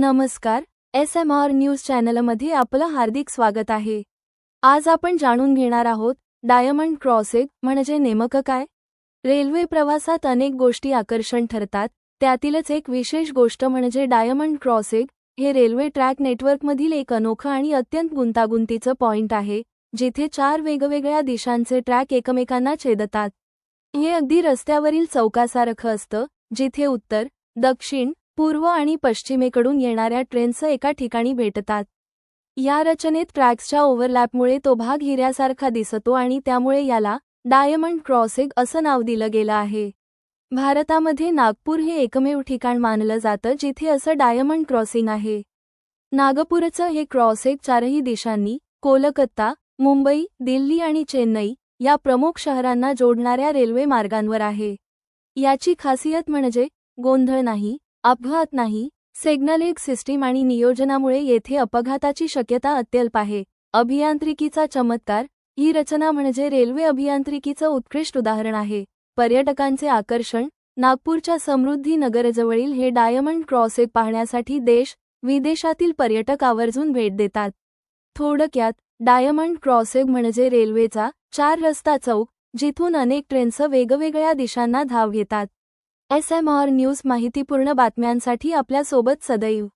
नमस्कार S M R news चॅनलमध्ये आपलं हार्दिक स्वागत आहे. आज आपण जाणून घेणार आहोत डायमंड क्रॉसिंग म्हणजे नेमकं काय? रेल्वे प्रवासात अनेक गोष्टी आकर्षण ठरतात त्यातीलच एक विशेष गोष्ट म्हणजे डायमंड क्रॉसिंग हे रेल्वे ट्रॅक नेटवर्कमधील एक अनोखं आणि अत्यंत गुंतागुंतीचं पॉइंट आहे जिथे चार वेगवेगळ्या दिशांचे ट्रॅक एकमेकांना छेदतात. हे अगदी रस्त्यावरील चौकासारखं असतं जिथे उत्तर दक्षिण पूर्व आणि पश्चिमेकडून येणाऱ्या ट्रेन्स एका ठिकाणी भेटतात. या रचनेत ट्रॅक्सच्या ओव्हरलॅपमुळे तो भाग हिऱ्यासारखा दिसतो आणि त्यामुळे याला डायमंड क्रॉसिंग असं नाव दिलं गेलं आहे. भारतामध्ये नागपूर हे एकमेव ठिकाण मानलं जातं जिथे असं डायमंड क्रॉसिंग आहे. नागपूरचं हे क्रॉसिंग चारही दिशांनी कोलकाता मुंबई दिल्ली आणि चेन्नई या प्रमुख शहरांना जोडणाऱ्या रेल्वे मार्गांवर आहे. याची खासियत म्हणजे गोंधळ नाही अपघात नाही. सिग्नलिंग सिस्टीम आणि नियोजनामुळे येथे अपघाताची शक्यता अत्यल्प आहे. अभियांत्रिकीचा चमत्कार. ही रचना म्हणजे रेल्वे अभियांत्रिकीचं उत्कृष्ट उदाहरण आहे. पर्यटकांचे आकर्षण. नागपूरच्या समृद्धी नगरजवळील हे डायमंड क्रॉसिंग पाहण्यासाठी देश विदेशातील पर्यटक आवर्जून भेट देतात. थोडक्यात डायमंड क्रॉसेग म्हणजे रेल्वेचा चार रस्ता चौक जिथून अनेक ट्रेन्स वेगवेगळ्या दिशांना धाव घेतात. एस एम आर न्यूज माहितीपूर्ण बातम्यांसाठी आपल्यासोबत सदैव.